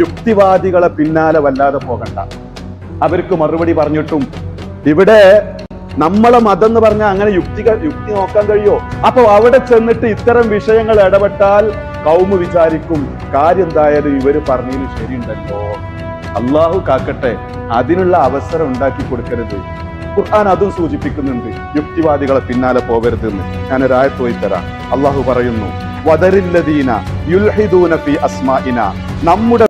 യുക്തിവാദികളെ പിന്നാലെ വല്ലാതെ പോകണ്ട. അവർക്ക് മറുപടി പറഞ്ഞിട്ടും ഇവിടെ നമ്മളെ മതം എന്ന് പറഞ്ഞാൽ അങ്ങനെ യുക്തി യുക്തി നോക്കാൻ കഴിയോ? അപ്പൊ അവിടെ ചെന്നിട്ട് ഇത്തരം വിഷയങ്ങൾ ഇടപെട്ടാൽ കൗമ് വിചാരിക്കും കാര്യം എന്തായാലും ഇവർ പറഞ്ഞതിന് ശരിയുണ്ടല്ലോ. അള്ളാഹു കാക്കട്ടെ അതിനുള്ള അവസരം ഉണ്ടാക്കി കൊടുക്കരുത്. ഖുർആൻ അതും സൂചിപ്പിക്കുന്നുണ്ട് യുക്തിവാദികളെ പിന്നാലെ പോകരുത് എന്ന് ഞാൻ ഒരായ പോയി തരാം. അള്ളാഹു പറയുന്നു വദരില്ലദീന യുൽഹിദൂന ഫി അസ്മാഇന. നമ്മുടെ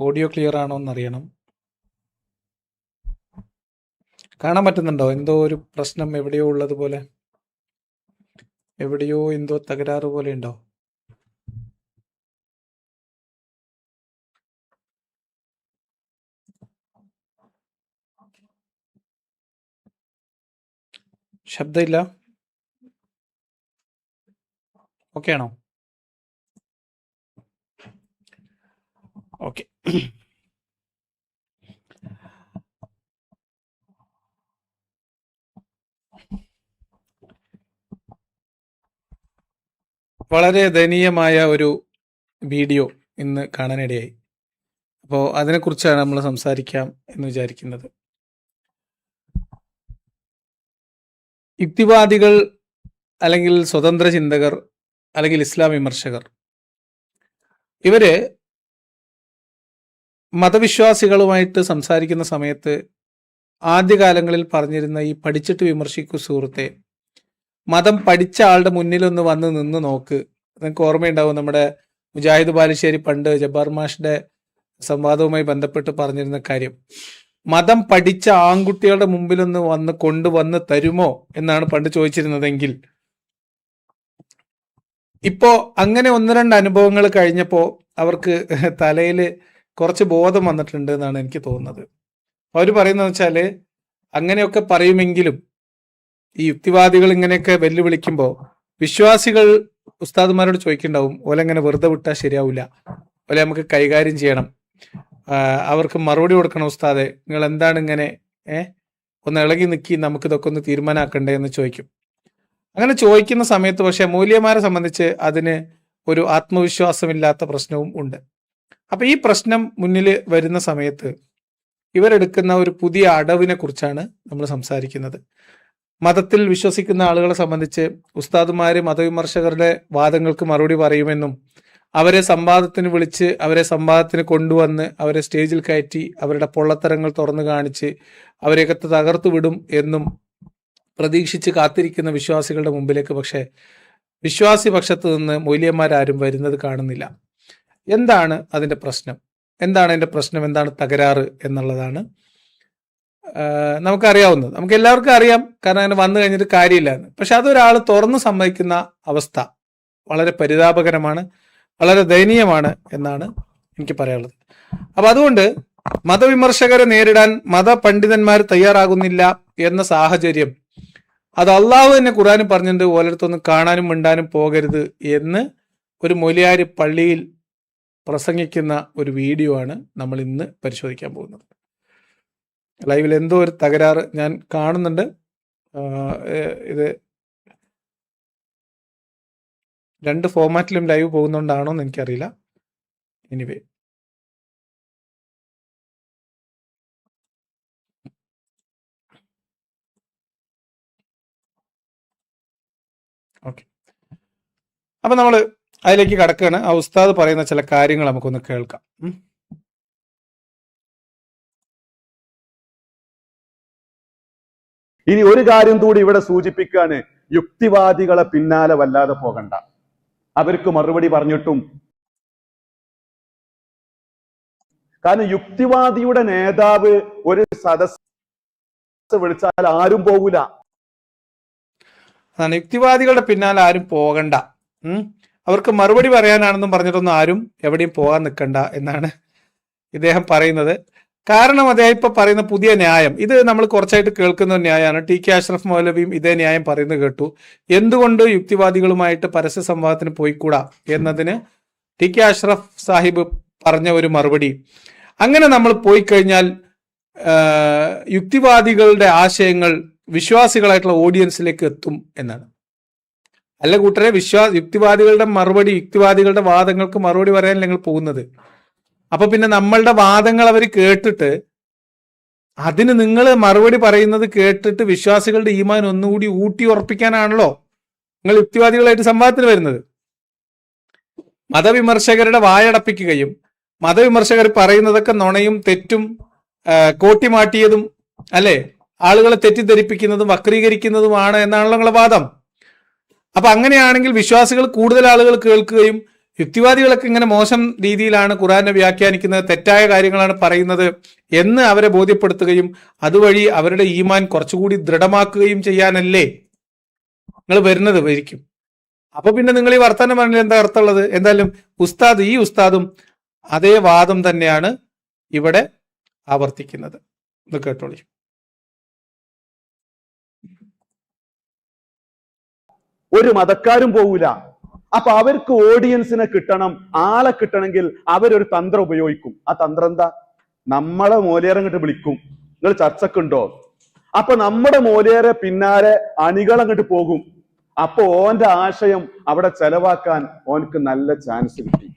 ഓഡിയോ ക്ലിയർ ആണോ എന്നറിയണം കാണാൻ പറ്റുന്നുണ്ടോ? എന്തോ ഒരു പ്രശ്നം എവിടെയോ ഉള്ളത് പോലെ. എവിടെയോ എന്തോ തകരാറ് പോലെ ഉണ്ടോ? ശബ്ദമില്ല. ഓക്കെ ആണോ? ഓക്കെ. വളരെ ദയനീയമായ ഒരു വീഡിയോ ഇന്ന് കാണാനിടയായി. അപ്പോൾ അതിനെക്കുറിച്ചാണ് നമ്മൾ സംസാരിക്കാം എന്ന് വിചാരിക്കുന്നത്. യുക്തിവാദികൾ അല്ലെങ്കിൽ സ്വതന്ത്ര ചിന്തകർ അല്ലെങ്കിൽ ഇസ്ലാം വിമർശകർ ഇവർ മതവിശ്വാസികളുമായിട്ട് സംസാരിക്കുന്ന സമയത്ത് ആദ്യകാലങ്ങളിൽ പറഞ്ഞിരുന്ന ഈ പഠിച്ചിട്ട് വിമർശിക്കൂ സുഹൃത്തെ മതം പഠിച്ച ആളുടെ മുന്നിലൊന്ന് വന്ന് നിന്ന് നോക്ക്. നിങ്ങൾക്ക് ഓർമ്മയുണ്ടാവും നമ്മുടെ മുജാഹിദ് ബാലുശ്ശേരി പണ്ട് ജബ്ബാർ മാഷിന്റെ സംവാദവുമായി ബന്ധപ്പെട്ട് പറഞ്ഞിരുന്ന കാര്യം. മതം പഠിച്ച ആൺകുട്ടികളുടെ മുമ്പിലൊന്ന് വന്ന് കൊണ്ടുവന്ന് തരുമോ എന്നാണ് പണ്ട് ചോദിച്ചിരുന്നതെങ്കിൽ. ഇപ്പോ അങ്ങനെ ഒന്ന് രണ്ട് അനുഭവങ്ങൾ കഴിഞ്ഞപ്പോ അവർക്ക് തലയിൽ കുറച്ച് ബോധം വന്നിട്ടുണ്ട് എന്നാണ് എനിക്ക് തോന്നുന്നത്. അവർ പറയുന്നത് വെച്ചാൽ അങ്ങനെയൊക്കെ പറയുമെങ്കിലും ഈ യുക്തിവാദികൾ ഇങ്ങനെയൊക്കെ വെല്ലുവിളിക്കുമ്പോൾ വിശ്വാസികൾ ഉസ്താദുമാരോട് ചോദിക്കുന്നുണ്ടാവും ഓലെങ്ങനെ വെറുതെ വിട്ടാൽ ശരിയാവില്ല ഓലെ നമുക്ക് കൈകാര്യം ചെയ്യണം. അവർക്ക് മറുപടി കൊടുക്കണം ഉസ്താദെ. നിങ്ങൾ എന്താണ് ഇങ്ങനെ ഏ? ഒന്ന് ഇളകി നിൽക്കി നമുക്ക് ഇതൊക്കെ ഒന്ന് തീരുമാനമാക്കണ്ടേ എന്ന് ചോദിക്കും. അങ്ങനെ ചോദിക്കുന്ന സമയത്ത് പക്ഷേ മൂല്യമാരെ സംബന്ധിച്ച് അതിന് ഒരു ആത്മവിശ്വാസമില്ലാത്ത പ്രശ്നവും ഉണ്ട്. അപ്പൊ ഈ പ്രശ്നം മുന്നിൽ വരുന്ന സമയത്ത് ഇവരെടുക്കുന്ന ഒരു പുതിയ അടവിനെ കുറിച്ചാണ് നമ്മൾ സംസാരിക്കുന്നത്. മതത്തിൽ വിശ്വസിക്കുന്ന ആളുകളെ സംബന്ധിച്ച് ഉസ്താദുമാര് മതവിമർശകരുടെ വാദങ്ങൾക്ക് മറുപടി പറയുമെന്നും അവരെ സംവാദത്തിന് വിളിച്ച് അവരെ സംവാദത്തിന് കൊണ്ടുവന്ന് അവരെ സ്റ്റേജിൽ കയറ്റി അവരുടെ പൊള്ളത്തരങ്ങൾ തുറന്നു കാണിച്ച് അവരെയൊക്കെ തകർത്തു വിടും എന്നും പ്രതീക്ഷിച്ച് കാത്തിരിക്കുന്ന വിശ്വാസികളുടെ മുമ്പിലേക്ക് പക്ഷേ വിശ്വാസി പക്ഷത്ത് നിന്ന് മൂല്യന്മാരാരും വരുന്നത് കാണുന്നില്ല. എന്താണ് അതിന്റെ പ്രശ്നം? എന്താണ് അതിന്റെ പ്രശ്നം? എന്താണ് തകരാറ് എന്നുള്ളതാണ് നമുക്കറിയാവുന്നത്. നമുക്ക് എല്ലാവർക്കും അറിയാം കാരണം അങ്ങനെ വന്നു കഴിഞ്ഞിട്ട് കാര്യമില്ല എന്ന്. പക്ഷെ അതൊരാൾ തുറന്ന് സമ്മതിക്കുന്ന അവസ്ഥ വളരെ പരിതാപകരമാണ് വളരെ ദയനീയമാണ് എന്നാണ് എനിക്ക് പറയാനുള്ളത്. അപ്പൊ അതുകൊണ്ട് മതവിമർശകരെ നേരിടാൻ മതപണ്ഡിതന്മാർ തയ്യാറാകുന്നില്ല എന്ന സാഹചര്യം അത് അള്ളാഹു തന്നെ ഖുറാനും പറഞ്ഞിട്ടുണ്ട് ഓരോരുത്തൊന്നും കാണാനും മിണ്ടാനും പോകരുത് എന്ന് ഒരു മൊലിയാരി പള്ളിയിൽ പ്രസംഗിക്കുന്ന ഒരു വീഡിയോ ആണ് നമ്മൾ ഇന്ന് പരിശോധിക്കാൻ പോകുന്നത്. ലൈവിൽ എന്തോ ഒരു തകരാറ് ഞാൻ കാണുന്നുണ്ട്. ഇത് രണ്ട് ഫോമാറ്റിലും ലൈവ് പോകുന്നുണ്ടാണോ എന്ന് എനിക്കറിയില്ല. എനിവേ ഓക്കെ അപ്പൊ നമ്മൾ അതിലേക്ക് കടക്കുകയാണ്. ആ ഉസ്താദ് പറയുന്ന ചില കാര്യങ്ങൾ നമുക്കൊന്ന് കേൾക്കാം. ഇനി ഒരു കാര്യം കൂടി ഇവിടെ സൂചിപ്പിക്കുകയാണ്. യുക്തിവാദികളെ പിന്നാലെ വല്ലാതെ പോകണ്ട. അവർക്ക് മറുപടി പറഞ്ഞിട്ടും കാരണം യുക്തിവാദിയുടെ നേതാവ് ഒരു സദസ് വിളിച്ചാൽ ആരും പോകൂല. അതാണ്. യുക്തിവാദികളുടെ പിന്നാലെ ആരും പോകണ്ട. അവർക്ക് മറുപടി പറയാനാണെന്നും പറഞ്ഞിട്ടൊന്നും ആരും എവിടെയും പോകാൻ നിൽക്കണ്ട എന്നാണ് ഇദ്ദേഹം പറയുന്നത്. കാരണം അദ്ദേഹം ഇപ്പൊ പറയുന്ന പുതിയ ന്യായം ഇത് നമ്മൾ കുറച്ചായിട്ട് കേൾക്കുന്ന ന്യായമാണ്. ടി കെ അഷ്റഫ് മൗലവിയും ഇതേ ന്യായം പറയുന്നത് കേട്ടു. എന്തുകൊണ്ട് യുക്തിവാദികളുമായിട്ട് പരസ്യ സംവാദത്തിന് പോയിക്കൂടാ എന്നതിന് ടി കെ അഷ്റഫ് സാഹിബ് പറഞ്ഞ ഒരു മറുപടി. അങ്ങനെ നമ്മൾ പോയി കഴിഞ്ഞാൽ യുക്തിവാദികളുടെ ആശയങ്ങൾ വിശ്വാസികളായിട്ടുള്ള ഓഡിയൻസിലേക്ക് എത്തും എന്നാണ്. അല്ല കൂട്ടരെ വിശ്വാ യുക്തിവാദികളുടെ മറുപടി യുക്തിവാദികളുടെ വാദങ്ങൾക്ക് മറുപടി പറയാൻ നിങ്ങൾ പോകുന്നത്? അപ്പൊ പിന്നെ നമ്മളുടെ വാദങ്ങൾ അവർ കേട്ടിട്ട് അതിന് നിങ്ങൾ മറുപടി പറയുന്നത് കേട്ടിട്ട് വിശ്വാസികളുടെ ഈമാൻ ഒന്നുകൂടി ഊട്ടി ഉറപ്പിക്കാനാണല്ലോ നിങ്ങൾ യുക്തിവാദികളായിട്ട് സംവാദത്തിന് വരുന്നത്. മതവിമർശകരുടെ വായടപ്പിക്കുകയും മതവിമർശകർ പറയുന്നതൊക്കെ നുണയും തെറ്റും കോട്ടിമാട്ടിയതും അല്ലെ? ആളുകളെ തെറ്റിദ്ധരിപ്പിക്കുന്നതും വക്രീകരിക്കുന്നതുമാണ് എന്നാണല്ലോ നിങ്ങളുടെ വാദം. അപ്പൊ അങ്ങനെയാണെങ്കിൽ വിശ്വാസികൾ കൂടുതൽ ആളുകൾ കേൾക്കുകയും യുക്തിവാദികളൊക്കെ ഇങ്ങനെ മോശം രീതിയിലാണ് ഖുറാനെ വ്യാഖ്യാനിക്കുന്നത് തെറ്റായ കാര്യങ്ങളാണ് പറയുന്നത് എന്ന് അവരെ ബോധ്യപ്പെടുത്തുകയും അതുവഴി അവരുടെ ഈമാൻ കുറച്ചുകൂടി ദൃഢമാക്കുകയും ചെയ്യാനല്ലേ നിങ്ങൾ വരുന്നത് വരിക്കും. അപ്പൊ പിന്നെ നിങ്ങൾ ഈ വർത്തമാനം പറഞ്ഞാൽ എന്താ അർത്ഥമുള്ളത് എന്തായാലും ഉസ്താദ് ഈ ഉസ്താദും അതേ വാദം തന്നെയാണ് ഇവിടെ ആവർത്തിക്കുന്നത്. ഇത് കേട്ടോളി. ഒരു മതക്കാരും പോവില്ല അപ്പൊ അവർക്ക് ഓഡിയൻസിനെ കിട്ടണം ആളെ കിട്ടണമെങ്കിൽ അവരൊരു തന്ത്രം ഉപയോഗിക്കും. ആ തന്ത്രം എന്താ? നമ്മളെ മോലേറെ അങ്ങോട്ട് വിളിക്കും. നിങ്ങൾ ചർച്ചക്കുണ്ടോ അപ്പൊ നമ്മുടെ മോലേറെ പിന്നാലെ അണികൾ അങ്ങോട്ട് പോകും. അപ്പൊ ഓന്റെ ആശയം അവിടെ ചെലവാക്കാൻ ഓനക്ക് നല്ല ചാൻസ് കിട്ടി.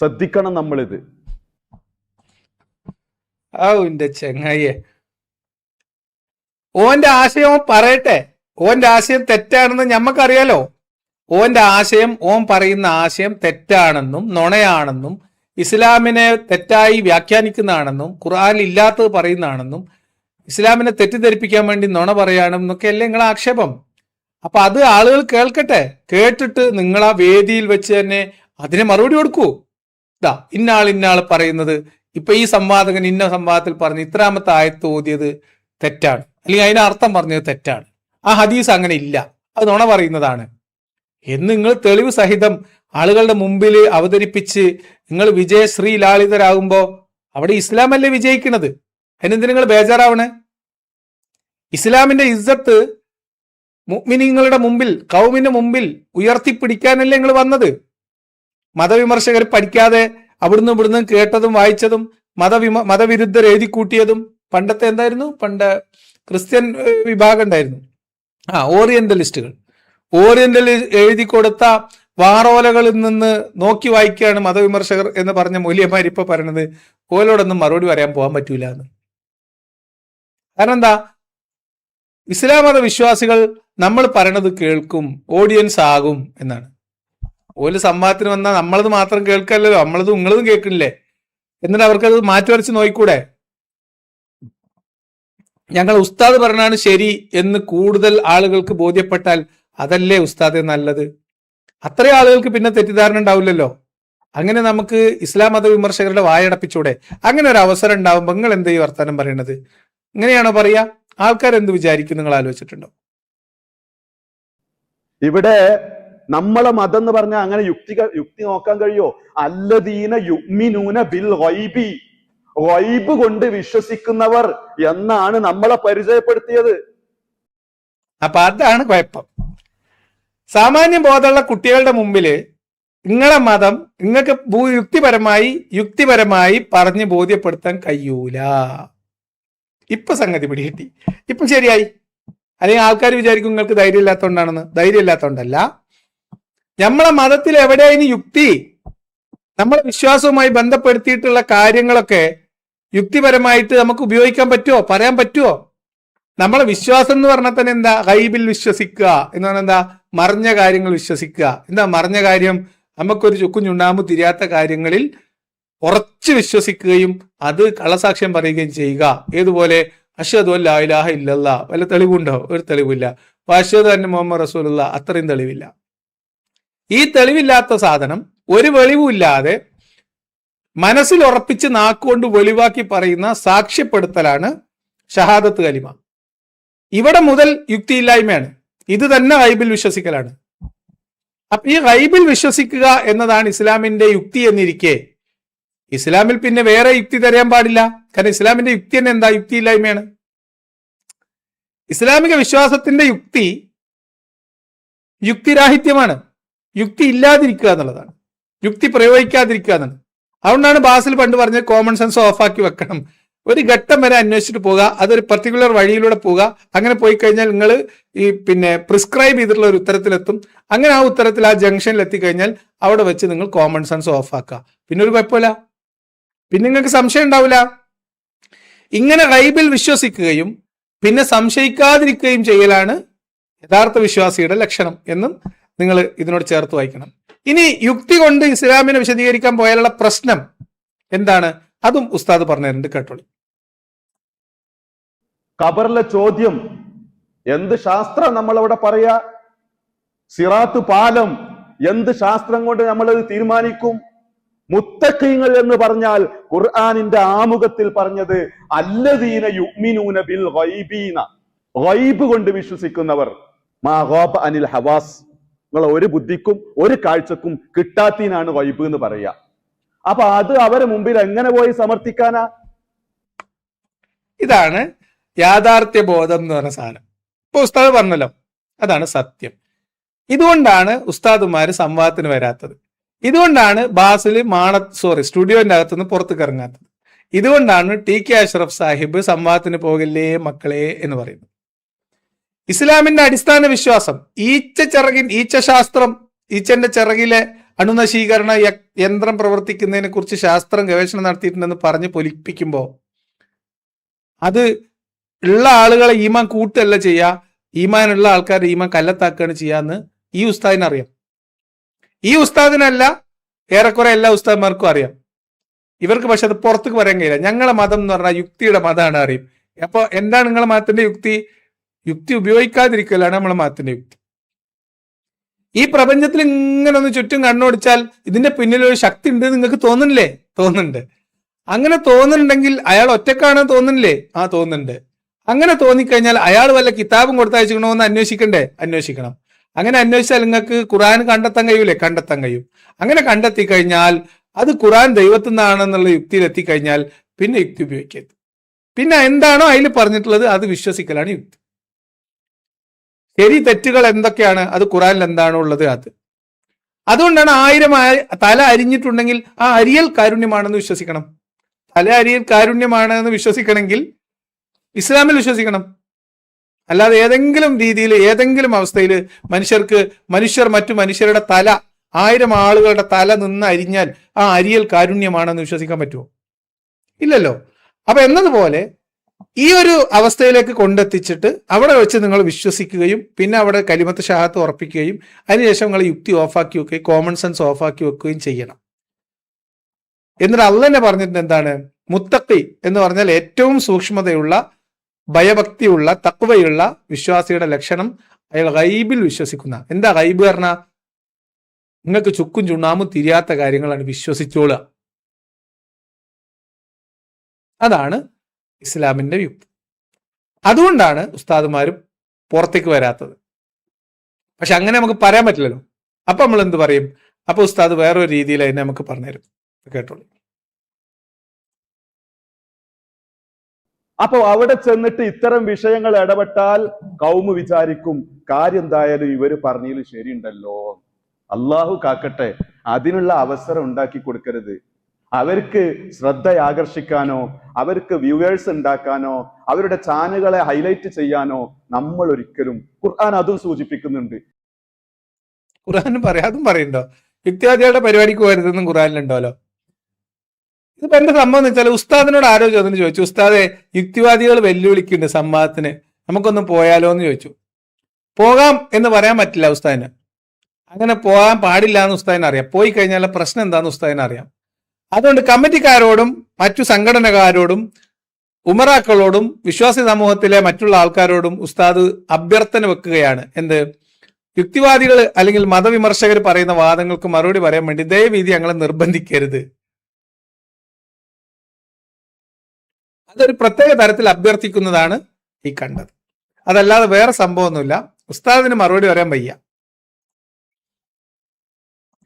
ശ്രദ്ധിക്കണം നമ്മളിത്. ഓ എന്റെ ചെങ്ങായിയെ. ഓന്റെ ആശയം പറയട്ടെ. ഓന്റെ ആശയം തെറ്റാണെന്ന് ഞമ്മക്കറിയാലോ. ഓന്റെ ആശയം ഓൻ പറയുന്ന ആശയം തെറ്റാണെന്നും നുണയാണെന്നും ഇസ്ലാമിനെ തെറ്റായി വ്യാഖ്യാനിക്കുന്നതാണെന്നും ഖുർആൻ ഇല്ലാത്തത് പറയുന്നതാണെന്നും ഇസ്ലാമിനെ തെറ്റിദ്ധരിപ്പിക്കാൻ വേണ്ടി നുണ പറയാണെന്നൊക്കെ അല്ലേ നിങ്ങളെ ആക്ഷേപം. അപ്പൊ അത് ആളുകൾ കേൾക്കട്ടെ. കേട്ടിട്ട് നിങ്ങൾ ആ വേദിയിൽ വെച്ച് തന്നെ അതിനെ മറുപടി കൊടുക്കൂ. ഇതാ ഇന്നാൾ ഇന്നാൾ പറയുന്നത് ഇപ്പൊ ഈ സംവാദകൻ ഇന്ന സംവാദത്തിൽ പറഞ്ഞ് ഇത്രാമത്തെ ആയത്ത് ഓതിയത് തെറ്റാണ്. അല്ലെങ്കിൽ അതിന്റെ അർത്ഥം പറഞ്ഞത് തെറ്റാണ്. ആ ഹദീസ് അങ്ങനെ ഇല്ല. അത് നുണ പറയുന്നതാണ്. എന്ന് നിങ്ങൾ തെളിവ് സഹിതം ആളുകളുടെ മുമ്പിൽ അവതരിപ്പിച്ച് നിങ്ങൾ വിജയശ്രീ ലാളിതരാകുമ്പോ അവിടെ ഇസ്ലാമല്ലേ വിജയിക്കുന്നത് അതിനെന്തിന് നിങ്ങൾ ബേജാറാവണേ? ഇസ്ലാമിന്റെ ഇസ്സത്ത് മുഗ്മിനിങ്ങളുടെ മുമ്പിൽ കൗമിന്റെ മുമ്പിൽ ഉയർത്തിപ്പിടിക്കാനല്ലേ നിങ്ങൾ വന്നത്? മതവിമർശകർ പഠിക്കാതെ അവിടുന്ന് ഇവിടുന്ന് കേട്ടതും വായിച്ചതും മതവിമ മതവിരുദ്ധർ എഴുതി കൂട്ടിയതും പണ്ടത്തെ എന്തായിരുന്നു? പണ്ട് ക്രിസ്ത്യൻ വിഭാഗം ഉണ്ടായിരുന്നു. ആ ഓറിയന്റലിസ്റ്റുകൾ ഓറിയന്റൽ എഴുതി കൊടുത്ത വാറോലകളിൽ നിന്ന് നോക്കി വായിക്കുകയാണ് മതവിമർശകർ എന്ന് പറഞ്ഞ മൂല്യമാർ ഇപ്പൊ പറയണത് ഓലോടൊന്നും മറുപടി പറയാൻ പോകാൻ പറ്റൂല എന്ന്. കാരണം എന്താ? ഇസ്ലാം മത വിശ്വാസികൾ നമ്മൾ പറയണത് കേൾക്കും ഓഡിയൻസ് ആകും എന്നാണ്. ഓൽ സംവാദത്തിന് വന്നാൽ നമ്മളത് മാത്രം കേൾക്കല്ലോ നമ്മളത് നിങ്ങളതും കേൾക്കില്ലേ എന്നിട്ട് അവർക്കത് മാറ്റിവരച്ച് നോക്കിക്കൂടെ? ഞങ്ങൾ ഉസ്താദ് പറഞ്ഞാണ് ശരി എന്ന് കൂടുതൽ ആളുകൾക്ക് ബോധ്യപ്പെട്ടാൽ അതല്ലേ ഉസ്താദ് നല്ലത്? അത്രയും ആളുകൾക്ക് പിന്നെ തെറ്റിദ്ധാരണ ഉണ്ടാവില്ലല്ലോ. അങ്ങനെ നമുക്ക് ഇസ്ലാം മത വിമർശകരുടെ വായടപ്പിച്ചൂടെ? അങ്ങനെ ഒരു അവസരം ഉണ്ടാവുമ്പോൾ നിങ്ങൾ എന്ത് ഈ വർത്തമാനം പറയണത്? ഇങ്ങനെയാണോ പറയാ? ആൾക്കാർ എന്ത് വിചാരിക്കും നിങ്ങൾ ആലോചിച്ചിട്ടുണ്ടോ? ഇവിടെ നമ്മളെ മതം എന്ന് പറഞ്ഞാൽ അങ്ങനെ യുക്തി യുക്തി നോക്കാൻ കഴിയോ? അല്ലദീന യുഗ്മിനൂന ബിൽ ഗൈബി. ഗൈബ് കൊണ്ട് വിശ്വസിക്കുന്നവർ എന്നാണ് നമ്മളെ പരിചയപ്പെടുത്തിയത്. അപ്പൊ അതാണ് കുഴപ്പം. സാമാന്യ ബോധമുള്ള കുട്ടികളുടെ മുമ്പിൽ നിങ്ങളെ മതം നിങ്ങൾക്ക് യുക്തിപരമായി യുക്തിപരമായി പറഞ്ഞ് ബോധ്യപ്പെടുത്താൻ കഴിയൂല. ഇപ്പൊ സംഗതി പിടികിട്ടി. ഇപ്പം ശരിയായി. അല്ലെങ്കിൽ ആൾക്കാർ വിചാരിക്കും നിങ്ങൾക്ക് ധൈര്യം ഇല്ലാത്തതുകൊണ്ടാണെന്ന് ധൈര്യം ഇല്ലാത്തതുകൊണ്ടല്ല നമ്മളെ മതത്തിൽ എവിടെയാണ് യുക്തി? നമ്മളെ വിശ്വാസവുമായി ബന്ധപ്പെടുത്തിയിട്ടുള്ള കാര്യങ്ങളൊക്കെ യുക്തിപരമായിട്ട് നമുക്ക് ഉപയോഗിക്കാൻ പറ്റുമോ പറയാൻ പറ്റുമോ നമ്മളെ വിശ്വാസം എന്ന് പറഞ്ഞാൽ തന്നെ എന്താ? ഹൈബിൽ വിശ്വസിക്കുക എന്ന് പറഞ്ഞാൽ എന്താ? മറിഞ്ഞ കാര്യങ്ങൾ വിശ്വസിക്കുക. എന്താ മറിഞ്ഞ കാര്യം? നമുക്കൊരു ചുക്കും ചുണ്ണാമ്പ് തിരിയാത്ത കാര്യങ്ങളിൽ ഉറച്ച് വിശ്വസിക്കുകയും അത് കള്ളസാക്ഷ്യം പറയുകയും ചെയ്യുക. ഏതുപോലെ? അഷദ് ലാഹ ഇല്ലല്ല. വല്ല തെളിവുണ്ടോ? ഒരു തെളിവില്ല. അഷദ് തന്നെ മുഹമ്മദ് റസൂലുള്ള. അത്രയും തെളിവില്ല. ഈ തെളിവില്ലാത്ത സാധനം ഒരു വെളിവുമില്ലാതെ മനസ്സിൽ ഉറപ്പിച്ച് നാക്കുകൊണ്ട് വെളിവാക്കി പറയുന്ന സാക്ഷ്യപ്പെടുത്തലാണ് ഷഹാദത്ത് കലിമ. ഇവിടെ മുതൽ യുക്തിയില്ലായ്മയാണ്. ഇത് തന്നെ ഗൈബിൽ വിശ്വസിക്കലാണ്. അപ്പൊ ഈ ഗൈബിൽ വിശ്വസിക്കുക എന്നതാണ് ഇസ്ലാമിന്റെ യുക്തി എന്നിരിക്കെ. ഇസ്ലാമിൽ പിന്നെ വേറെ യുക്തി തരാൻ പാടില്ല. കാരണം ഇസ്ലാമിന്റെ യുക്തി തന്നെ എന്താ? യുക്തിയില്ലായ്മയാണ്. ഇസ്ലാമിക വിശ്വാസത്തിന്റെ യുക്തി യുക്തിരാഹിത്യമാണ്. യുക്തി ഇല്ലാതിരിക്കുക എന്നുള്ളതാണ്. യുക്തി പ്രയോഗിക്കാതിരിക്കുക എന്നുള്ളത്. അതുകൊണ്ടാണ് ബാസിൽ പണ്ട് പറഞ്ഞത് കോമൺ സെൻസ് ഓഫാക്കി വെക്കണം. ഒരു ഘട്ടം വരെ അന്വേഷിച്ചിട്ട് പോകുക അതൊരു പർട്ടിക്കുലർ വഴിയിലൂടെ പോവുക. അങ്ങനെ പോയി കഴിഞ്ഞാൽ നിങ്ങൾ ഈ പിന്നെ പ്രിസ്ക്രൈബ് ചെയ്തിട്ടുള്ള ഒരു ഉത്തരത്തിലെത്തും. അങ്ങനെ ആ ഉത്തരത്തിൽ ആ ജംഗ്ഷനിൽ എത്തിക്കഴിഞ്ഞാൽ അവിടെ വെച്ച് നിങ്ങൾ കോമൺ സെൻസ് ഓഫാക്കുക പിന്നെ ഒരു കുഴപ്പമില്ല. പിന്നെ നിങ്ങൾക്ക് സംശയം ഉണ്ടാവില്ല. ഇങ്ങനെ റൈബിൽ വിശ്വസിക്കുകയും പിന്നെ സംശയിക്കാതിരിക്കുകയും ചെയ്യലാണ് യഥാർത്ഥ വിശ്വാസിയുടെ ലക്ഷണം എന്നും നിങ്ങൾ ഇതിനോട് ചേർത്ത് വായിക്കണം ഇനി യുക്തി കൊണ്ട് ഇസ്ലാമിനെ വിശദീകരിക്കാൻ പോയാലുള്ള പ്രശ്നം എന്താണ്? അതും ഉസ്താദ് പറഞ്ഞിട്ടുണ്ട് കേട്ടോളി. ഖബറിലെ ചോദ്യം എന്ത് ശാസ്ത്രം നമ്മൾ അവിടെ പറയാ? സിറാത്ത് പാലം എന്ത് ശാസ്ത്രം കൊണ്ട് നമ്മൾ തീരുമാനിക്കും? മുത്തക്കീങ്ങൾ എന്ന് പറഞ്ഞാൽ ഖുർആാനിന്റെ ആമുഖത്തിൽ പറഞ്ഞത് അല്ലദീന യുഗ്മിനൂന ബിൽ കൊണ്ട് വിശ്വസിക്കുന്നവർ. മാ അനിൽ ഹവാസ്. നിങ്ങൾ ഒരു ബുദ്ധിക്കും ഒരു കാഴ്ചക്കും കിട്ടാത്തീനാണ് വൈബ് എന്ന് പറയുക. അപ്പൊ അത് അവരെ മുമ്പിൽ എങ്ങനെ പോയി സമർത്ഥിക്കാനാ? ഇതാണ് യാഥാർത്ഥ്യ ബോധം എന്ന് പറഞ്ഞ സാധനം. ഇപ്പൊ ഉസ്താദ് പറഞ്ഞല്ലോ അതാണ് സത്യം. ഇതുകൊണ്ടാണ് ഉസ്താദുമാര് സംവാദത്തിന് വരാത്തത്. ഇതുകൊണ്ടാണ് ബാസിൽ മാണ സോറി സ്റ്റുഡിയോന്റെ അകത്തുനിന്ന് പുറത്തേക്ക് ഇറങ്ങാത്തത്. ഇതുകൊണ്ടാണ് ടി കെ അഷ്റഫ് സാഹിബ് സംവാദത്തിന് പോകില്ലേ മക്കളെ എന്ന് പറയുന്നത്. ഇസ്ലാമിന്റെ അടിസ്ഥാന വിശ്വാസം ഈച്ച ചിറകിൻ ഈച്ച ശാസ്ത്രം ഈച്ചന്റെ ചിറകിലെ അണുനശീകരണ യന്ത്രം പ്രവർത്തിക്കുന്നതിനെ കുറിച്ച് ശാസ്ത്രം ഗവേഷണം നടത്തിയിട്ടുണ്ടെന്ന് പറഞ്ഞ് പൊലിപ്പിക്കുമ്പോൾ അത് ഉള്ള ആളുകളെ ഈമാൻ കൂട്ടല്ല ചെയ്യുക ഈമാനുള്ള ആൾക്കാരെ ഈമാൻ കല്ലത്താക്കുകയാണ് ചെയ്യാന്ന് ഈ ഉസ്താദിന് അറിയാം. ഈ ഉസ്താദിനല്ല ഏറെക്കുറെ എല്ലാ ഉസ്താദ്മാർക്കും അറിയാം. ഇവർക്ക് പക്ഷെ അത് പുറത്തേക്ക് പറയാൻ കഴിയില്ല. ഞങ്ങളുടെ മതം എന്ന് പറഞ്ഞാൽ യുക്തിയുടെ മതമാണ് അറിയും. അപ്പോൾ എന്താണ് നിങ്ങളെ മതത്തിന്റെ യുക്തി? യുക്തി ഉപയോഗിക്കാതിരിക്കലാണ് നമ്മളെ മതത്തിന്റെ യുക്തി. ഈ പ്രപഞ്ചത്തിൽ ഇങ്ങനെ ഒന്ന് ചുറ്റും കണ്ണോടിച്ചാൽ ഇതിന്റെ പിന്നിൽ ഒരു ശക്തി ഉണ്ട് നിങ്ങൾക്ക് തോന്നുന്നില്ലേ? തോന്നുന്നുണ്ട്. അങ്ങനെ തോന്നുന്നുണ്ടെങ്കിൽ അയാൾ ഒറ്റക്കാണ് തോന്നുന്നില്ലേ? ആ തോന്നുന്നുണ്ട്. അങ്ങനെ തോന്നിക്കഴിഞ്ഞാൽ അയാൾ വല്ല കിതാബും കൊടുത്തയച്ചിക്കണോ എന്ന് അന്വേഷിക്കണ്ടേ? അന്വേഷിക്കണം. അങ്ങനെ അന്വേഷിച്ചാൽ നിങ്ങൾക്ക് ഖുറാൻ കണ്ടെത്താൻ കഴിയൂലേ? കണ്ടെത്താൻ കഴിയും. അങ്ങനെ കണ്ടെത്തി കഴിഞ്ഞാൽ അത് ഖുറാൻ ദൈവത്തിൽ നിന്നാണെന്നുള്ള യുക്തിയിൽ എത്തിക്കഴിഞ്ഞാൽ പിന്നെ യുക്തി ഉപയോഗിക്കരുത്. പിന്നെ എന്താണോ അതിൽ പറഞ്ഞിട്ടുള്ളത്? അത് വിശ്വസിക്കലാണ് യുക്തി. ശരി തെറ്റുകൾ എന്തൊക്കെയാണ്? അത് ഖുറാനിൽ എന്താണോ ഉള്ളത് അത്. അതുകൊണ്ടാണ് ആയിരം തല അരിഞ്ഞിട്ടുണ്ടെങ്കിൽ ആ അരിയൽ കാരുണ്യമാണെന്ന് വിശ്വസിക്കണം. തല അരിയൽ കാരുണ്യമാണ് എന്ന് വിശ്വസിക്കണമെങ്കിൽ ഇസ്ലാമിൽ വിശ്വസിക്കണം. അല്ലാതെ ഏതെങ്കിലും രീതിയിൽ ഏതെങ്കിലും അവസ്ഥയിൽ മനുഷ്യർക്ക് മനുഷ്യർ മറ്റു മനുഷ്യരുടെ തല ആയിരം ആളുകളുടെ തല നിന്ന് അരിഞ്ഞാൽ ആ അരിയൽ കാരുണ്യമാണെന്ന് വിശ്വസിക്കാൻ പറ്റുമോ? ഇല്ലല്ലോ. അപ്പൊ എന്നതുപോലെ ഈ ഒരു അവസ്ഥയിലേക്ക് കൊണ്ടെത്തിച്ചിട്ട് അവിടെ വെച്ച് നിങ്ങൾ വിശ്വസിക്കുകയും പിന്നെ അവിടെ കലിമത്ത് ഷഹാത്ത് ഉറപ്പിക്കുകയും അതിനുശേഷം നിങ്ങൾ യുക്തി ഓഫാക്കി വെക്കുകയും കോമൺ സെൻസ് ഓഫാക്കി വെക്കുകയും ചെയ്യണം. എന്നിട്ട് അല്ല തന്നെ പറഞ്ഞിട്ടുണ്ട് എന്താണ്? മുത്തക്കി എന്ന് പറഞ്ഞാൽ ഏറ്റവും സൂക്ഷ്മതയുള്ള ഭയഭക്തിയുള്ള തക്വയുള്ള വിശ്വാസിയുടെ ലക്ഷണം അയാൾ ഗൈബിൽ വിശ്വസിക്കുന്ന. എന്താ ഗൈബ് പറഞ്ഞ? നിങ്ങൾക്ക് ചുക്കും ചുണ്ണാമും തിരിയാത്ത കാര്യങ്ങളാണ് വിശ്വസിച്ചോളുക. അതാണ് ഇസ്ലാമിന്റെ യുക്തി അതുകൊണ്ടാണ് ഉസ്താദുമാർ പുറത്തേക്ക് വരാത്തത്. പക്ഷെ അങ്ങനെ നമുക്ക് പറയാൻ പറ്റില്ലല്ലോ. അപ്പൊ നമ്മൾ എന്ത് പറയും? അപ്പോൾ ഉസ്താദ് വേറൊരു രീതിയിൽ അതിനെ നമുക്ക് പറഞ്ഞുതരും. കേട്ടോളൂ. അപ്പൊ അവിടെ ചെന്നിട്ട് ഇത്തരം വിഷയങ്ങൾ ഇടപെട്ടാൽ കൗമ് വിചാരിക്കും കാര്യം എന്തായാലും ഇവർ പറഞ്ഞതിൽ ശരിയുണ്ടല്ലോ. അള്ളാഹു കാക്കട്ടെ അതിനുള്ള അവസരം ഉണ്ടാക്കി കൊടുക്കരുത്. അവർക്ക് ശ്രദ്ധ ആകർഷിക്കാനോ അവർക്ക് വ്യൂവേഴ്സ് ഉണ്ടാക്കാനോ അവരുടെ ചാനലുകളെ ഹൈലൈറ്റ് ചെയ്യാനോ നമ്മൾ ഒരിക്കലും ഖുർആൻ അതും സൂചിപ്പിക്കുന്നുണ്ട്. ഖുർആൻ പറയാതും പറയണ്ടോ? യുക്തിവാദികളുടെ പരിപാടിക്ക് പോരുതെന്നും ഖുറാനിലുണ്ടല്ലോ ഇതിപ്പോ എന്താ സംഭവം എന്ന് വെച്ചാൽ ഉസ്താദിനോട് ആരോ ചോദ്യം ചോദിച്ചു. ഉസ്താദെ യുക്തിവാദികൾ വെല്ലുവിളിക്കുന്നുണ്ട് സംവാദത്തിന് നമുക്കൊന്ന് പോയാലോ എന്ന് ചോദിച്ചു. പോകാം എന്ന് പറയാൻ പറ്റില്ല ഉസ്താദിന്. അങ്ങനെ പോകാൻ പാടില്ല എന്ന് ഉസ്താദിന് അറിയാം. പോയി കഴിഞ്ഞാൽ പ്രശ്നം എന്താന്ന് ഉസ്താദിന് അറിയാം. അതുകൊണ്ട് കമ്മിറ്റിക്കാരോടും മറ്റു സംഘടനക്കാരോടും ഉമറാക്കളോടും വിശ്വാസി സമൂഹത്തിലെ മറ്റുള്ള ആൾക്കാരോടും ഉസ്താദ് അഭ്യർത്ഥന വെക്കുകയാണ്. എന്ത്? യുക്തിവാദികൾ അല്ലെങ്കിൽ മതവിമർശകർ പറയുന്ന വാദങ്ങൾക്ക് മറുപടി പറയാൻ വേണ്ടി ദയവീതി ഞങ്ങളെ നിർബന്ധിക്കരുത്. അതൊരു പ്രത്യേക തരത്തിൽ അഭ്യർത്ഥിക്കുന്നതാണ് ഈ കണ്ടത്. അതല്ലാതെ വേറെ സംഭവമൊന്നുമില്ല. ഉസ്താദിന് മറുപടി പറയാൻ വയ്യ.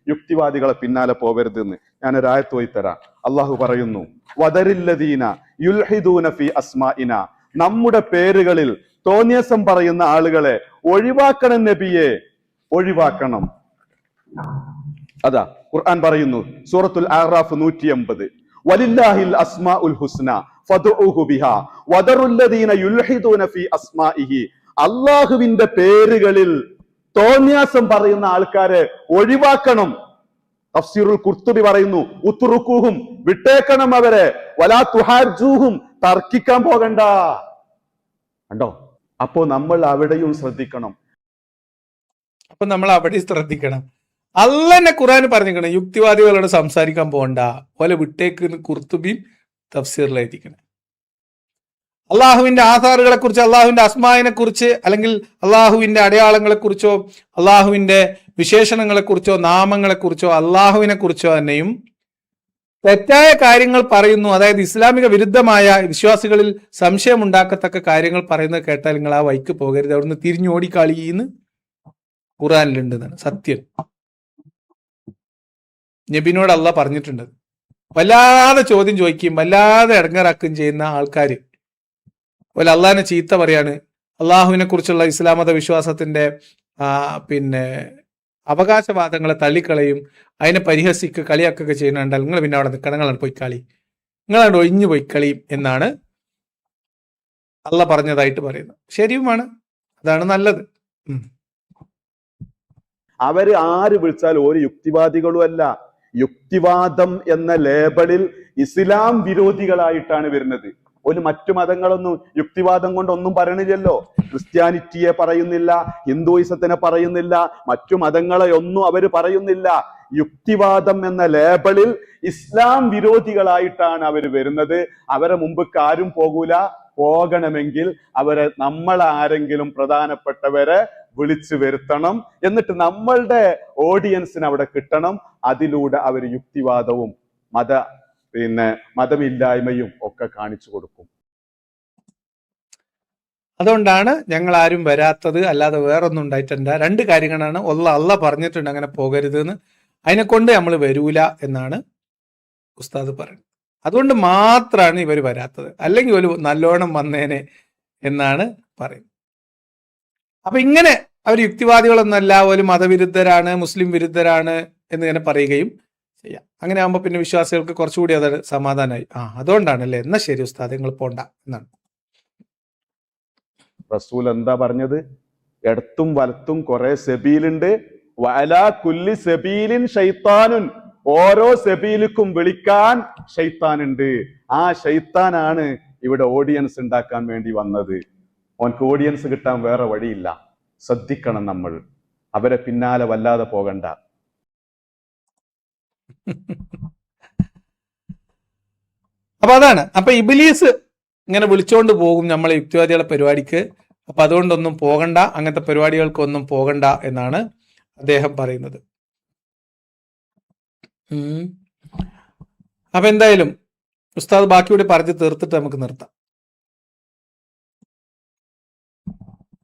യുക്തിവാദികളെ പിന്നാലെ പോവരുത് ഒരായത്ത് പോയി തരാം അള്ളാഹു പറയുന്നു വദരില്ലദീന യുൽഹിദൂന ഫി അസ്മാഇന. നമ്മുടെ പേരുകളിൽ തോന്നിയസം പറയുന്ന ആളുകളെ ഒഴിവാക്കണം നബിയെ ഒഴിവാക്കണം. അതാ ഖുർആൻ പറയുന്നു സൂറത്തുൽ ആറാഫ് നൂറ്റി എൺപത് വലില്ലാഹിൽ അസ്മാ ഉൽ ഹുസ്ന അള്ളാഹുവിന്റെ പേരുകളിൽ തോന്യാസം പറയുന്ന ആൾക്കാരെ ഒഴിവാക്കണം. തഫ്സീറുൽ കുർത്തുബി പറയുന്നു ഉത്തുറുക്കൂഹും വിട്ടേക്കണം അവരെ. വലാ തുഹാജൂഹും തർക്കിക്കാൻ പോകണ്ട. കണ്ടോ? അപ്പോ നമ്മൾ അവിടെയും ശ്രദ്ധിക്കണം. അപ്പൊ നമ്മൾ അവിടെ ശ്രദ്ധിക്കണം. അല്ലന്നെ ഖുറാൻ പറഞ്ഞിരിക്കണം യുക്തിവാദികളോട് സംസാരിക്കാൻ പോകണ്ട. പോലെ വിട്ടേക്ക് കുർത്തുബിയും തഫ്സീറിൽ എഴുതിക്കണം അള്ളാഹുവിന്റെ ആധാറുകളെ കുറിച്ച് അള്ളാഹുവിന്റെ അസ്മാവിനെ കുറിച്ച് അല്ലെങ്കിൽ അള്ളാഹുവിന്റെ അടയാളങ്ങളെ കുറിച്ചോ അള്ളാഹുവിന്റെ വിശേഷണങ്ങളെ കുറിച്ചോ നാമങ്ങളെ കുറിച്ചോ അള്ളാഹുവിനെ കുറിച്ചോ തന്നെയും തെറ്റായ കാര്യങ്ങൾ പറയുന്നു. അതായത് ഇസ്ലാമിക വിരുദ്ധമായ വിശ്വാസികളിൽ സംശയമുണ്ടാക്കത്തക്ക കാര്യങ്ങൾ പറയുന്നത് കേട്ടാൽ നിങ്ങൾ ആ വൈക്ക് പോകരുത്. അവിടുന്ന് തിരിഞ്ഞോടിക്കളിന്ന് ഖുറാനിലുണ്ടെന്നാണ് സത്യം. നബിനോട് അല്ല പറഞ്ഞിട്ടുണ്ട്. വല്ലാതെ ചോദ്യം ചോദിക്കുകയും വല്ലാതെ ഇടങ്ങറാക്കുകയും ചെയ്യുന്ന ആൾക്കാർ അതുപോലെ അള്ളാഹിനെ ചീത്ത പറയാണ്. അള്ളാഹുവിനെ കുറിച്ചുള്ള ഇസ്ലാം മത വിശ്വാസത്തിന്റെ പിന്നെ അവകാശവാദങ്ങളെ തള്ളിക്കളയും അതിനെ പരിഹസിക്കുക കളിയാക്കുക ചെയ്യുന്നുണ്ടാൽ നിങ്ങൾ പിന്നെ അവിടെ നിൽക്കണം. നിങ്ങളാണ് പോയി കളി. നിങ്ങളാണ് ഒഴിഞ്ഞു പോയി കളി എന്നാണ് അള്ള പറഞ്ഞതായിട്ട് പറയുന്നത്. ശരിയുമാണ്. അതാണ് നല്ലത്. അവർ ആര് വിളിച്ചാൽ ഒരു യുക്തിവാദികളും അല്ല യുക്തിവാദം എന്ന ലേബലിൽ ഇസ്ലാം വിരോധികളായിട്ടാണ് വരുന്നത്. ഒരു മറ്റു മതങ്ങളൊന്നും യുക്തിവാദം കൊണ്ട് ഒന്നും പറയണില്ലല്ലോ. ക്രിസ്ത്യാനിറ്റിയെ പറയുന്നില്ല ഹിന്ദുയിസത്തിനെ പറയുന്നില്ല മറ്റു മതങ്ങളെ ഒന്നും അവർ പറയുന്നില്ല. യുക്തിവാദം എന്ന ലേബലിൽ ഇസ്ലാം വിരോധികളായിട്ടാണ് അവർ വരുന്നത്. അവരെ മുമ്പ് ആരും പോകൂല. പോകണമെങ്കിൽ അവരെ നമ്മൾ ആരെങ്കിലും പ്രധാനപ്പെട്ടവരെ വിളിച്ചു വരുത്തണം. എന്നിട്ട് നമ്മളുടെ ഓഡിയൻസിന് അവിടെ കിട്ടണം. അതിലൂടെ അവർ യുക്തിവാദവും മത പിന്നെ മതമില്ലായ്മയും ഒക്കെ കാണിച്ചു കൊടുക്കും. അതുകൊണ്ടാണ് ഞങ്ങൾ ആരും വരാത്തത് അല്ലാതെ വേറൊന്നും ഉണ്ടായിട്ടില്ല. രണ്ട് കാര്യങ്ങളാണ് ഒള്ള അല്ല പറഞ്ഞിട്ടുണ്ട് അങ്ങനെ പോകരുത് എന്ന് അതിനെ കൊണ്ട് നമ്മൾ വരൂല എന്നാണ് ഉസ്താദ് പറയുന്നത്. അതുകൊണ്ട് മാത്രമാണ് ഇവർ വരാത്തത്. അല്ലെങ്കിൽ ഒരു നല്ലോണം വന്നേനെ എന്നാണ് പറയുന്നത്. അപ്പൊ ഇങ്ങനെ അവർ യുക്തിവാദികളൊന്നല്ല ഒരു മതവിരുദ്ധരാണ് മുസ്ലിം വിരുദ്ധരാണ് എന്ന് ഇങ്ങനെ പറയുകയും ചെയ്യാം അങ്ങനെ ആകുമ്പോൾ പിന്നെ വിശ്വാസികൾക്ക് കുറച്ചുകൂടി അത് സമാധാനമായി ആ അതുകൊണ്ടാണല്ലേ. എന്നാ ശരി ഉസ്താദ് നിങ്ങൾ പോണ്ട. എന്നാണ്. റസൂൽ എന്താ പറഞ്ഞത്? ഇടത്തും വലത്തും കുറെ സെബീലുണ്ട്. വല കുല്ലി സെബീലിൻ ഷൈത്താനുൻ ഓരോ സെബീലിക്കും വിളിക്കാൻ ഷൈത്താനുണ്ട് ആ ഷൈത്താനാണ് ഇവിടെ ഓഡിയൻസ് ഉണ്ടാക്കാൻ വേണ്ടി വന്നത്. ഓൻക്ക് ഓഡിയൻസ് കിട്ടാൻ വേറെ വഴിയില്ല. ശ്രദ്ധിക്കണം നമ്മൾ. അവരെ പിന്നാലെ വല്ലാതെ പോകണ്ട. അപ്പൊ അതാണ്. അപ്പൊ ഇബിലീസ് ഇങ്ങനെ വിളിച്ചോണ്ട് പോകും നമ്മളെ യുക്തിവാദികളുടെ പരിപാടിക്ക്. അപ്പൊ അതുകൊണ്ടൊന്നും പോകണ്ട. അങ്ങനത്തെ പരിപാടികൾക്കൊന്നും പോകണ്ട എന്നാണ് അദ്ദേഹം പറയുന്നത്. അപ്പൊ എന്തായാലും ഉസ്താദ് ബാക്കിയോട് പറഞ്ഞ് തീർത്തിട്ട് നമുക്ക് നിർത്താം.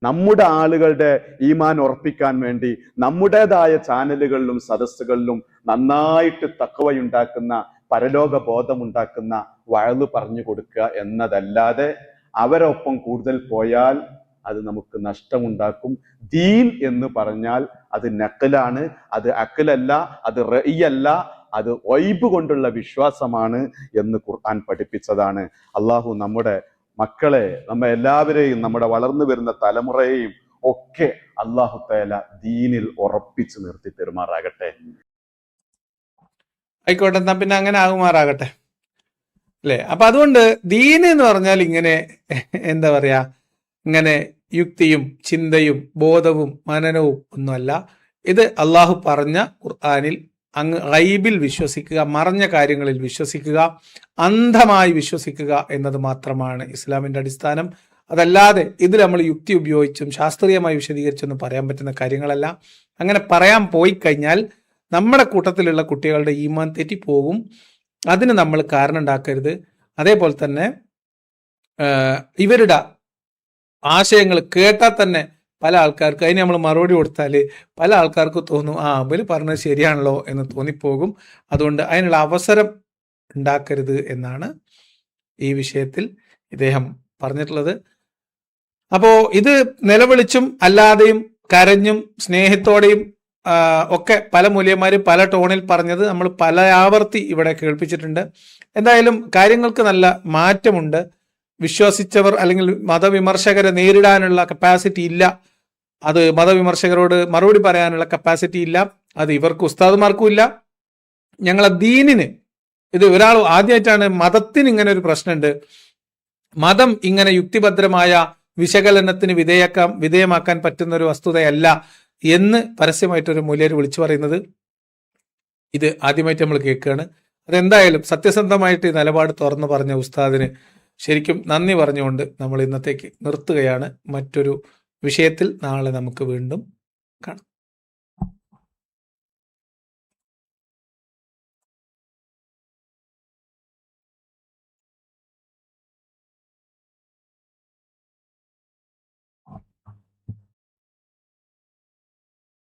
നമ്മുടെ ആളുകളുടെ ഈമാൻ ഉറപ്പിക്കാൻ വേണ്ടി നമ്മുടേതായ ചാനലുകളിലും സദസ്സുകളിലും നന്നായിട്ട് തക്കവയുണ്ടാക്കുന്ന പരലോക ബോധമുണ്ടാക്കുന്ന വഴൽ പറഞ്ഞു കൊടുക്കുക എന്നതല്ലാതെ അവരൊപ്പം കൂടുതൽ പോയാൽ അത് നമുക്ക് നഷ്ടമുണ്ടാക്കും. ദീൻ എന്ന് പറഞ്ഞാൽ അത് നക്കലാണ് അത് അക്കലല്ല അത് റയ്യല്ല അത് ഒയ്ബ് കൊണ്ടുള്ള വിശ്വാസമാണ് എന്ന് ഖുർആൻ പഠിപ്പിച്ചതാണ്. അള്ളാഹു നമ്മുടെ മക്കളെ നമ്മ എല്ലാവരെയും നമ്മുടെ വളർന്നു വരുന്ന തലമുറയെയും ഒക്കെ അള്ളാഹു തേല ദീനിൽ ഉറപ്പിച്ചു നിർത്തി തെരുമാറാകട്ടെ. ആയിക്കോട്ടെ എന്നാ പിന്നെ അങ്ങനെ ആകുമാറാകട്ടെ. അല്ലേ? അപ്പൊ അതുകൊണ്ട് ദീൻ എന്ന് പറഞ്ഞാൽ ഇങ്ങനെ എന്താ പറയാ ഇങ്ങനെ യുക്തിയും ചിന്തയും ബോധവും മനനവും ഒന്നുമല്ല. ഇത് അള്ളാഹു പറഞ്ഞ ഖുർആനിൽ അങ്ങ് റൈബിൽ വിശ്വസിക്കുക മറഞ്ഞ കാര്യങ്ങളിൽ വിശ്വസിക്കുക. അന്ധമായി വിശ്വസിക്കുക എന്നത് മാത്രമാണ് ഇസ്ലാമിന്റെ അടിസ്ഥാനം. അതല്ലാതെ ഇത് നമ്മൾ യുക്തി ഉപയോഗിച്ചും ശാസ്ത്രീയമായി വിശദീകരിച്ചൊന്നും പറയാൻ പറ്റുന്ന കാര്യങ്ങളല്ല. അങ്ങനെ പറയാൻ പോയി കഴിഞ്ഞാൽ നമ്മുടെ കൂട്ടത്തിലുള്ള കുട്ടികളുടെ ഈമാൻ തെറ്റിപ്പോകും അതിന് നമ്മൾ കാരണം ഉണ്ടാക്കരുത്. അതേപോലെ തന്നെ ഇവരുടെ ആശയങ്ങൾ കേട്ടാൽ തന്നെ പല ആൾക്കാർക്ക് അതിന് നമ്മൾ മറുപടി കൊടുത്താൽ പല ആൾക്കാർക്ക് തോന്നും ആ അവർ പറഞ്ഞത് ശരിയാണല്ലോ എന്ന് തോന്നിപ്പോകും. അതുകൊണ്ട് അതിനുള്ള അവസരം ഉണ്ടാക്കരുത് എന്നാണ് ഈ വിഷയത്തിൽ ഇദ്ദേഹം പറഞ്ഞിട്ടുള്ളത്. അപ്പോൾ ഇത് നിലവിളിച്ചും അല്ലാതെയും കരഞ്ഞും സ്നേഹത്തോടെയും ഒക്കെ പല മൂല്യന്മാരും പല ടോണിൽ പറഞ്ഞത് നമ്മൾ പല ആവർത്തി ഇവിടെ കേൾപ്പിച്ചിട്ടുണ്ട്. എന്തായാലും കാര്യങ്ങൾക്ക് നല്ല മാറ്റമുണ്ട്. വിശ്വസിച്ചവർ അല്ലെങ്കിൽ മതവിമർശകരെ നേരിടാനുള്ള കപ്പാസിറ്റി ഇല്ല. അത് മതവിമർശകരോട് മറുപടി പറയാനുള്ള കപ്പാസിറ്റി ഇല്ല. അത് ഇവർക്ക് ഉസ്താദുമാർക്കും ഇല്ല. ഞങ്ങളെ ദീനിന് ഇത് ഒരാൾ ആദ്യമായിട്ടാണ് മതത്തിന് ഇങ്ങനെ ഒരു പ്രശ്നമുണ്ട്. മതം ഇങ്ങനെ യുക്തിഭദ്രമായ വിശകലനത്തിന് വിധേയക്കാം വിധേയമാക്കാൻ പറ്റുന്ന ഒരു വസ്തുതയല്ല എന്ന് പരസ്യമായിട്ടൊരു മൂല്യർ വിളിച്ചു പറയുന്നത്. ഇത് ആദ്യമായിട്ട് നമ്മൾ കേൾക്കുകയാണ് അതെന്തായാലും സത്യസന്ധമായിട്ട് ഈ നിലപാട് തുറന്നു പറഞ്ഞ ഉസ്താദിന് ശരിക്കും നന്ദി പറഞ്ഞുകൊണ്ട് നമ്മൾ ഇന്നത്തേക്ക് നിർത്തുകയാണ്. മറ്റൊരു വിഷയത്തിൽ നാളെ നമുക്ക് വീണ്ടും കാണാം.